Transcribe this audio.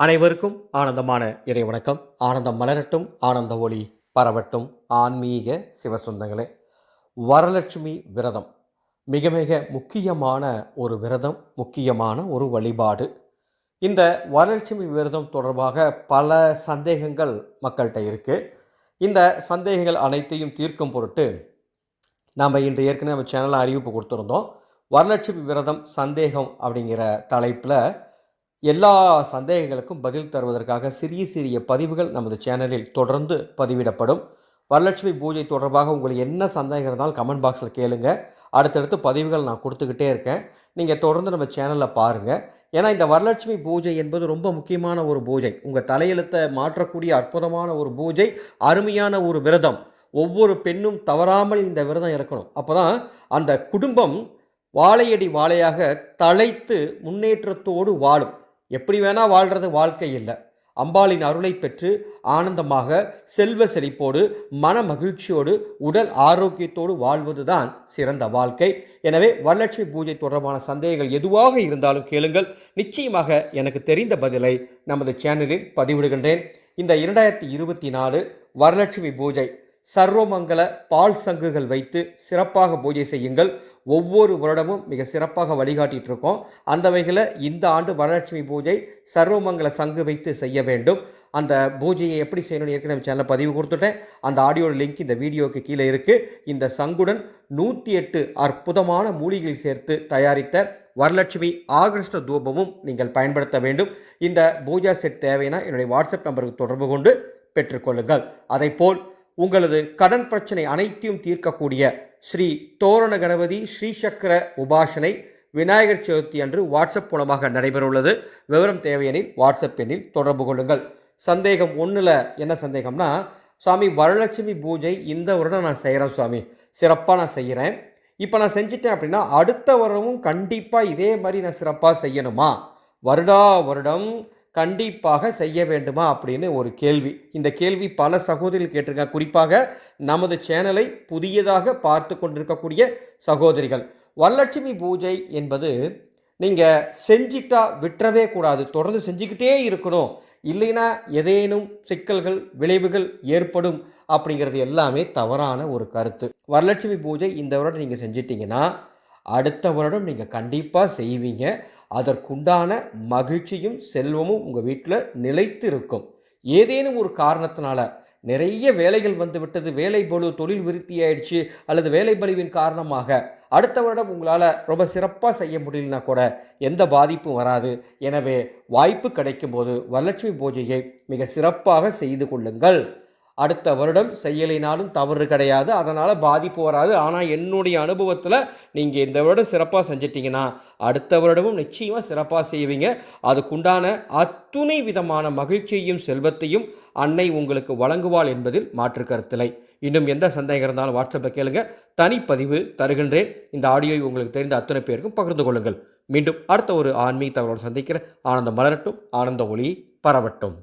அனைவருக்கும் ஆனந்தமான இறை வணக்கம் ஆனந்தம் மலரட்டும் ஆனந்த ஒளி பரவட்டும். ஆன்மீக சிவசொந்தங்களே வரலட்சுமி விரதம். மிக மிக முக்கியமான ஒரு விரதம் முக்கியமான ஒரு வழிபாடு. இந்த வரலட்சுமி விரதம் தொடர்பாக பல சந்தேகங்கள் மக்கள்கிட்ட இருக்குது இந்த சந்தேகங்கள் அனைத்தையும் தீர்க்கும் பொருட்டு நாம் இன்று ஏற்கனவே நம்ம சேனலில் அறிவிப்பு கொடுத்துருந்தோம். வரலட்சுமி விரதம் சந்தேகம் அப்படிங்கிற தலைப்பில் எல்லா சந்தேகங்களுக்கும் பதில் தருவதற்காக சிறிய சிறிய பதிவுகள் நமது சேனலில் தொடர்ந்து பதிவிடப்படும். வரலட்சுமி பூஜை தொடர்பாக உங்களுக்கு என்ன சந்தேகம் இருந்தாலும் கமெண்ட் பாக்ஸில் கேளுங்க. அடுத்தடுத்து பதிவுகள் நான் கொடுத்துக்கிட்டே இருக்கேன். நீங்கள் தொடர்ந்து நம்ம சேனலில் பாருங்கள் ஏன்னா இந்த வரலட்சுமி பூஜை என்பது ரொம்ப முக்கியமான ஒரு பூஜை. உங்கள் தலையெழுத்தை மாற்றக்கூடிய அற்புதமான ஒரு பூஜை அருமையான ஒரு விரதம். ஒவ்வொரு பெண்ணும் தவறாமல் இந்த விரதம் இருக்கணும். அப்போ தான் அந்த குடும்பம் வாழையடி வாழையாக தழைத்து முன்னேற்றத்தோடு வாழும். எப்படி வேணால் வாழ்கிறது வாழ்க்கை இல்லை. அம்பாளின் அருளை பெற்று ஆனந்தமாக செல்வ செழிப்போடு மன மகிழ்ச்சியோடு உடல் ஆரோக்கியத்தோடு வாழ்வதுதான் சிறந்த வாழ்க்கை. எனவே வரலட்சுமி பூஜை தொடர்பான சந்தேகங்கள் எதுவாக இருந்தாலும் கேளுங்கள். நிச்சயமாக எனக்கு தெரிந்த பதிலை நமது சேனலில் பதிவிடுகின்றேன். இந்த இரண்டாயிரத்தி இருபத்தி நாலு வரலட்சுமி பூஜை சர்வமங்கல பால் சங்குகள் வைத்து சிறப்பாக பூஜை செய்யுங்கள். ஒவ்வொரு வருடமும் மிக சிறப்பாக வழிகாட்டிகிட்டு இருக்கோம் அந்த வகையில் இந்த ஆண்டு வரலட்சுமி பூஜை சர்வமங்கல சங்கு வைத்து செய்ய வேண்டும். அந்த பூஜையை எப்படி செய்யணும்னு ஏற்கனவே சேனலில் பதிவு கொடுத்துட்டேன். அந்த ஆடியோ லிங்க் இந்த வீடியோவுக்கு கீழே இருக்குது இந்த சங்குடன் நூற்றி எட்டு அற்புதமான மூலிகை சேர்த்து தயாரித்த வரலட்சுமி ஆகஸ்ட தூபமும் நீங்கள் பயன்படுத்த வேண்டும். இந்த பூஜா செட் தேவைன்னா என்னுடைய வாட்ஸ்அப் நம்பருக்கு தொடர்பு கொண்டு பெற்றுக்கொள்ளுங்கள். அதைப்போல் உங்களது கடன் பிரச்சனை அனைத்தையும் தீர்க்கக்கூடிய ஸ்ரீ தோரண கணபதி ஸ்ரீசக்கர உபாசனை விநாயகர் சதுர்த்தி அன்று வாட்ஸ்அப் மூலமாக நடைபெறவுள்ளது. விவரம் தேவையெனில் வாட்ஸ்அப் எண்ணில் தொடர்பு கொள்ளுங்கள். சந்தேகம் ஒன்றில் என்ன சந்தேகம்னா சுவாமி வரலட்சுமி பூஜை இந்த வருடம் நான் செய்கிறேன் சுவாமி. சிறப்பாக நான் செய்கிறேன் இப்போ நான் செஞ்சிட்டேன் அப்படின்னா அடுத்த வருடமும் கண்டிப்பாக இதே மாதிரி நான் சிறப்பாக செய்யணுமா? வருடா வருடம் கண்டிப்பாக செய்ய வேண்டுமா அப்படின்னு ஒரு கேள்வி. இந்த கேள்வி பல சகோதரிகள் கேட்டிருக்காங்க குறிப்பாக நமது சேனலை புதியதாக பார்த்து கொண்டிருக்கக்கூடிய சகோதரிகள். வரலட்சுமி பூஜை என்பது நீங்கள் செஞ்சிட்டா விட்டுறவே கூடாது. தொடர்ந்து செஞ்சுக்கிட்டே இருக்கணும். இல்லைன்னா ஏதேனும் சிக்கல்கள் விளைவுகள் ஏற்படும் அப்படிங்கிறது எல்லாமே தவறான ஒரு கருத்து. வரலட்சுமி பூஜை இந்த வருடம் நீங்கள் செஞ்சிட்டிங்கன்னா அடுத்த வருடம் நீங்கள் கண்டிப்பாக செய்வீங்க. அதற்குண்டான மகிழ்ச்சியும் செல்வமும் உங்கள் வீட்டில் நிலைத்து இருக்கும் ஏதேனும் ஒரு காரணத்தினால நிறைய வேலைகள் வந்து விட்டது. வேலை பலு தொழில் விருத்தி ஆயிடுச்சு அல்லது வேலை பலுவின் காரணமாக அடுத்த வருடம் உங்களால் ரொம்ப சிறப்பாக செய்ய முடியலனா கூட எந்த பாதிப்பும் வராது. எனவே வாய்ப்பு கிடைக்கும்போது வரலட்சுமி பூஜையை மிக சிறப்பாக செய்து கொள்ளுங்கள். அடுத்த வருடம் செய்யலைனாலும் தவறு கிடையாது. அதனால் பாதிப்பு வராது. ஆனால் என்னுடைய அனுபவத்தில் நீங்கள் இந்த வருடம் சிறப்பாக செஞ்சிட்டிங்கன்னா அடுத்த வருடமும் நிச்சயமாக சிறப்பாக செய்வீங்க. அதுக்குண்டான அத்துணை விதமான மகிழ்ச்சியையும் செல்வத்தையும் அன்னை உங்களுக்கு வழங்குவாள் என்பதில் மாற்று கருத்தில்லை. இன்னும் எந்த சந்தேகம் இருந்தாலும் வாட்ஸ்அப்பில் கேளுங்க. தனிப்பதிவு தருகின்றேன். இந்த ஆடியோவை உங்களுக்கு தெரிந்த அத்தனை பேருக்கும் பகிர்ந்து கொள்ளுங்கள். மீண்டும் அடுத்த ஒரு ஆன்மீக தகவலோடு சந்திக்கிற ஆனந்தம் மலரட்டும். ஆனந்த ஒளி பரவட்டும்.